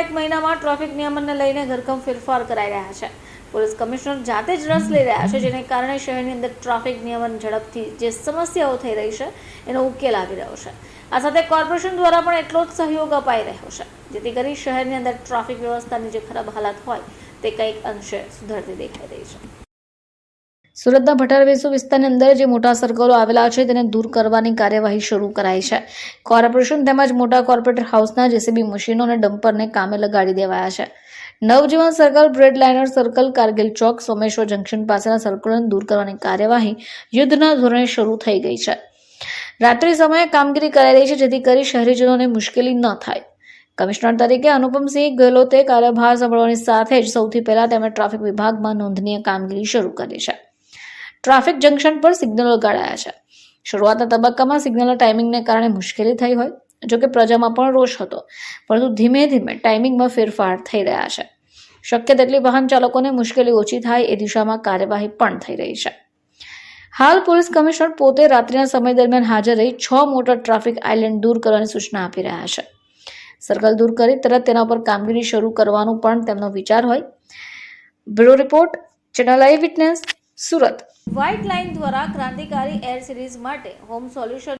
એક મહિનામાં ટ્રાફિક નિયમનને લઈને ધરખમ ફેરફાર કરાઈ રહ્યા છે. પોલીસ કમિશનર જાતે જ રસ લઈ રહ્યા છે, જેને કારણે શહેરની અંદર ટ્રાફિક નિયમન ઝડપથી જે સમસ્યાઓ થઈ રહી છે, એનો ઉકેલ આવી રહ્યો છે. આ સાથે કોર્પોરેશન દ્વારા પણ એટલો જ સહયોગ અપાઈ રહ્યો છે, જેથી કરી શહેરની અંદર ટ્રાફિક વ્યવસ્થાની જે ખરાબ હાલત હોય, તે કંઈક અંશે સુધરતી દેખાઈ રહી છે. સુરતના ભટારવેસુ વિસ્તારની અંદર જે મોટા સર્કલો આવેલા છે તેને દૂર કરવાની કાર્યવાહી શરૂ કરાઈ છે. કોર્પોરેશન તેમજ મોટા કોર્પોરેટર હાઉસના જેસીબી મશીનો અને ડમ્પરને કામે લગાડી દેવાયા છે. Navjivan circle bread liner circle, Kargil Chowk, Someshwar junction પાસેના સર્કલોને દૂર કરવાની કાર્યવાહી યુદ્ધના ધોરણે શરૂ થઈ ગઈ છે. રાત્રિ સમયે કામગીરી કરાઈ રહી છે જેથી કરી શહેરીજનોને મુશ્કેલી ન થાય. કમિશનર તરીકે અનુપમસિંહ ગેહલોતે કાર્યભાર સંભાળવાની સાથે જ સૌથી પહેલા તેમણે ટ્રાફિક વિભાગમાં નોંધનીય કામગીરી શરૂ કરી છે. ટ્રાફિક જંકશન પર સિગ્નલો લગાડાયા છે. શરૂઆતના તબક્કામાં સિગ્નલના ટાઈમિંગને કારણે મુશ્કેલી થઈ હોય, જોકે પ્રજામાં પણ રોષ હતો, પરંતુ ધીમે ધીમે ટાઈમિંગમાં ફેરફાર થઈ રહ્યા છે. શક્ય તેટલી વાહન ચાલકોને મુશ્કેલી ઓછી થાય એ દિશામાં કાર્યવાહી પણ થઈ રહી છે. હાલ પોલીસ કમિશનર પોતે રાત્રિના સમય દરમિયાન હાજર રહી છ મોટા ટ્રાફિક આઇલેન્ડ દૂર કરવાની સૂચના આપી રહ્યા છે. સર્કલ દૂર કરી તરત તેના પર કામગીરી શરૂ કરવાનું પણ તેમનો વિચાર હોય. Bureau report, channel eye witness Surat. White line દ્વારા ક્રાંતિકારી એર સિરીઝ માટે હોમ સોલ્યુશન